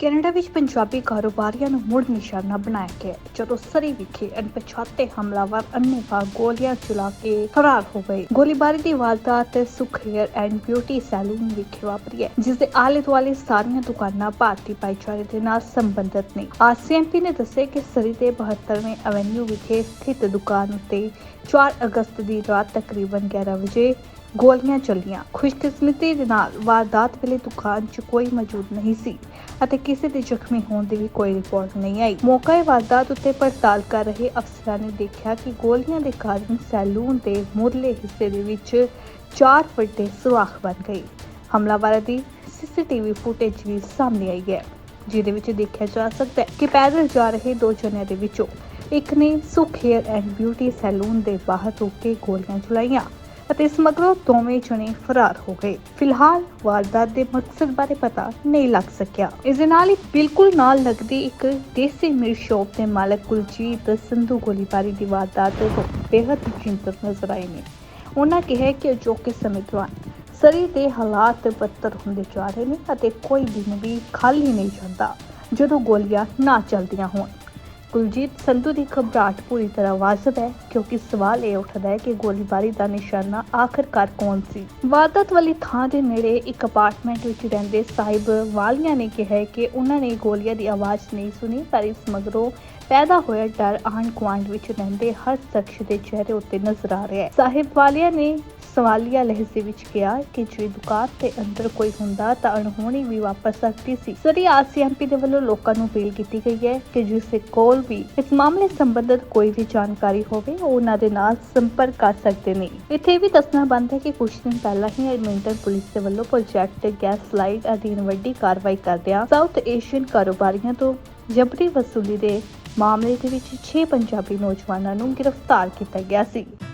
Canada ਵਿੱਚ ਪੰਜਾਬੀ ਕਾਰੋਬਾਰੀਆਂ ਨੂੰ ਮੁੜ ਨਿਸ਼ਾਨਾ ਬਣਾਇਆ ਗਿਆ। ਜਦੋਂ ਸਰੀ ਵਿਖੇ ਅਣਪਛਾਤੇ ਹਮਲਾਵਰ ਅੰਨ੍ਹੇਵਾਹ ਗੋਲੀਆਂ ਚਲਾ ਕੇ ਫਰਾਰ ਹੋ ਗਏ। ਗੋਲੀਬਾਰੀ ਦੀ ਵਾਰਦਾਤ ਸੁਖ ਹੇਅਰ ਐਂਡ ਬਿਊਟੀ ਸੈਲੂਨ ਵਿਖੇ ਵਾਪਰੀ ਹੈ, ਜਿਸ ਦੇ ਆਲੇ ਦੁਆਲੇ ਸਾਰੀਆਂ ਦੁਕਾਨਾਂ ਭਾਰਤੀ ਭਾਈਚਾਰੇ ਦੇ ਨਾਲ ਸੰਬੰਧਿਤ ਨੇ। ਆਰਸੀਐਮਪੀ ਨੇ ਦੱਸਿਆ ਕਿ ਸਰੀ ਦੇ 72ਵੇਂ ਐਵੇਨਿਊ ਵਿਖੇ ਸਥਿਤ ਦੁਕਾਨ ਉੱਤੇ 4 ਅਗਸਤ ਦੀ ਰਾਤ ਤਕਰੀਬਨ 11 ਵਜੇ ਗੋਲੀਆਂ ਚੱਲੀਆਂ। ਖੁਸ਼ਕਿਸਮਤੀ ਦੇ ਨਾਲ ਵਾਰਦਾਤ ਵੇਲੇ ਦੁਕਾਨ 'ਚ ਕੋਈ ਮੌਜੂਦ ਨਹੀਂ ਸੀ ਅਤੇ ਕਿਸੇ ਦੇ ਜ਼ਖਮੀ ਹੋਣ ਦੀ ਵੀ ਕੋਈ ਰਿਪੋਰਟ ਨਹੀਂ ਆਈ। ਮੌਕੇ ਵਾਰਦਾਤ ਉੱਤੇ ਪੜਤਾਲ ਕਰ ਰਹੇ ਅਫਸਰਾਂ ਨੇ ਦੇਖਿਆ ਕਿ ਗੋਲੀਆਂ ਦੇ ਕਾਰਨ ਸੈਲੂਨ ਦੇ ਮੁਰਲੇ ਹਿੱਸੇ ਦੇ ਵਿੱਚ ਚਾਰ ਵੱਡੇ ਸੁਰਾਖ ਬਣ ਗਏ। ਹਮਲਾਵਰਾਂ ਦੀ ਸੀਸੀਟੀਵੀ ਫੁਟੇਜ ਵੀ ਸਾਹਮਣੇ ਆਈ ਹੈ, ਜਿਹਦੇ ਵਿੱਚ ਦੇਖਿਆ ਜਾ ਸਕਦਾ ਹੈ ਕਿ ਪੈਦਲ ਜਾ ਰਹੇ ਦੋ ਜਣਿਆਂ ਦੇ ਵਿੱਚੋਂ ਇੱਕ ਨੇ ਸੁਖ ਹੇਅਰ ਐਂਡ ਬਿਊਟੀ ਸੈਲੂਨ ਦੇ ਬਾਹਰ ਰੁਕ ਕੇ ਗੋਲੀਆਂ ਚਲਾਈਆਂ। ਅਤੇ ਇਸ ਮਗਰੋਂ ਦੋਵੇਂ ਜਣੇ ਫਰਾਰ ਹੋ ਗਏ। ਫਿਲਹਾਲ ਵਾਰਦਾਤ ਦੇ ਮਕਸਦ ਬਾਰੇ ਪਤਾ ਨਹੀਂ ਲੱਗ ਸਕਿਆ। ਇਸ ਦੇ ਨਾਲ ਹੀ ਬਿਲਕੁਲ ਨਾਲ ਲੱਗਦੀ ਇੱਕ ਦੇਸੀ ਮਿਲ ਸ਼ੋਪ ਦੇ ਮਾਲਕ ਕੁਲਜੀਤ ਸੰਧੂ ਗੋਲੀਬਾਰੀ ਦੀ ਵਾਰਦਾਤ ਤੋਂ ਬੇहद ਚਿੰਤਤ ਨਜ਼ਰ ਆਏ ਨੇ। ਉਹਨਾਂ ਕਿਹਾ ਕਿ ਅਜੋਕੇ ਸਮੇਂ ਦੌਰਾਨ ਸਰੀ ਦੇ ਹਾਲਾਤ ਬਦਤਰ ਹੁੰਦੇ ਜਾ ਰਹੇ ਨੇ ਅਤੇ ਕੋਈ ਦਿਨ ਵੀ ਖਾਲੀ ਨਹੀਂ ਜਾਂਦਾ, ਜਦੋਂ ਗੋਲੀਆਂ ਨਾ ਚੱਲਦੀਆਂ ਹੋਣ। ਕੁਲਜੀਤ ਸੰਧੂ ਦੀ ਘਬਰਾਹਟ ਪੂਰੀ ਤਰ੍ਹਾਂ ਵਾਜਬ ਹੈ, ਕਿਉਂਕਿ ਸਵਾਲ ਇਹ ਉੱਠਦਾ ਹੈ ਕਿ ਗੋਲੀਬਾਰੀ ਦਾ ਨਿਸ਼ਾਨਾ ਆਖਰਕਾਰ ਕੌਣ ਸੀ? ਵਾਰਦਾਤ ਵਾਲੀ ਥਾਂ ਦੇ ਨੇੜੇ ਇੱਕ ਅਪਾਰਟਮੈਂਟ ਵਿੱਚ ਰਹਿੰਦੇ ਸਾਹਿਬ ਵਾਲੀਆਂ ਨੇ ਕਿਹਾ ਕਿ ਉਹਨਾਂ ਨੇ ਗੋਲੀਆਂ ਦੀ ਆਵਾਜ਼ ਨਹੀਂ ਸੁਣੀ, ਪਰ ਇਸ ਮਗਰੋਂ ਪੈਦਾ ਹੋਇਆ ਡਰ ਆਂਢ ਗੁਆਂਢ ਵਿੱਚ ਰਹਿੰਦੇ ਹਰ ਸ਼ਖਸ ਦੇ ਚਿਹਰੇ ਉੱਤੇ ਨਜ਼ਰ ਆ ਰਿਹਾ ਹੈ। ਸਾਹਿਬ ਵਾਲੀਆ ਨੇ ਸਵਾਲੀਆ ਲਹਿਜ਼ੇ ਵਿੱਚ ਕਿਹਾ ਕਿ ਜੇ ਦੁਕਾਨ ਦੇ ਅੰਦਰ ਕੋਈ ਹੁੰਦਾ ਤਾਂ ਅਣਹੋਣੀ ਵੀ ਵਾਪਰ ਸਕਦੀ ਸੀ। ਸਰੀ ਆਰਸੀਐਮਪੀ ਦੇ ਵੱਲੋਂ ਲੋਕਾਂ ਨੂੰ ਅਪੀਲ ਕੀਤੀ ਗਈ ਹੈ ਕਿ ਜਿਸ ਦੇ ਕੋਲ ਵੀ ਇਸ ਮਾਮਲੇ ਸੰਬੰਧਿਤ ਕੋਈ ਵੀ ਜਾਣਕਾਰੀ ਹੋਵੇ, ਉਹ ਉਹਨਾਂ ਦੇ ਨਾਲ ਸੰਪਰਕ ਕਰ ਸਕਦੇ ਨੇ। ਇੱਥੇ ਵੀ ਦੱਸਣਾ ਬੰਦ ਹੈ ਕਿ ਕੁਝ ਦਿਨ ਪਹਿਲਾਂ ਹੀ ਐਡਮਿੰਟਨ ਪੁਲਿਸ ਦੇ ਵੱਲੋਂ ਪ੍ਰੋਜੈਕਟ ਗੈਸ ਲਾਈਟ ਅਧੀਨ ਵੱਡੀ ਕਾਰਵਾਈ ਕਰਦਿਆਂ ਸਾਊਥ ਏਸ਼ੀਅਨ ਕਾਰੋਬਾਰੀਆਂ ਤੋਂ ਜਬਰੀ ਵਸੂਲੀ ਦੇ ਮਾਮਲੇ ਦੇ ਵਿੱਚ 6 ਪੰਜਾਬੀ ਨੌਜਵਾਨਾਂ ਨੂੰ ਗ੍ਰਿਫਤਾਰ ਕੀਤਾ ਗਿਆ ਸੀ।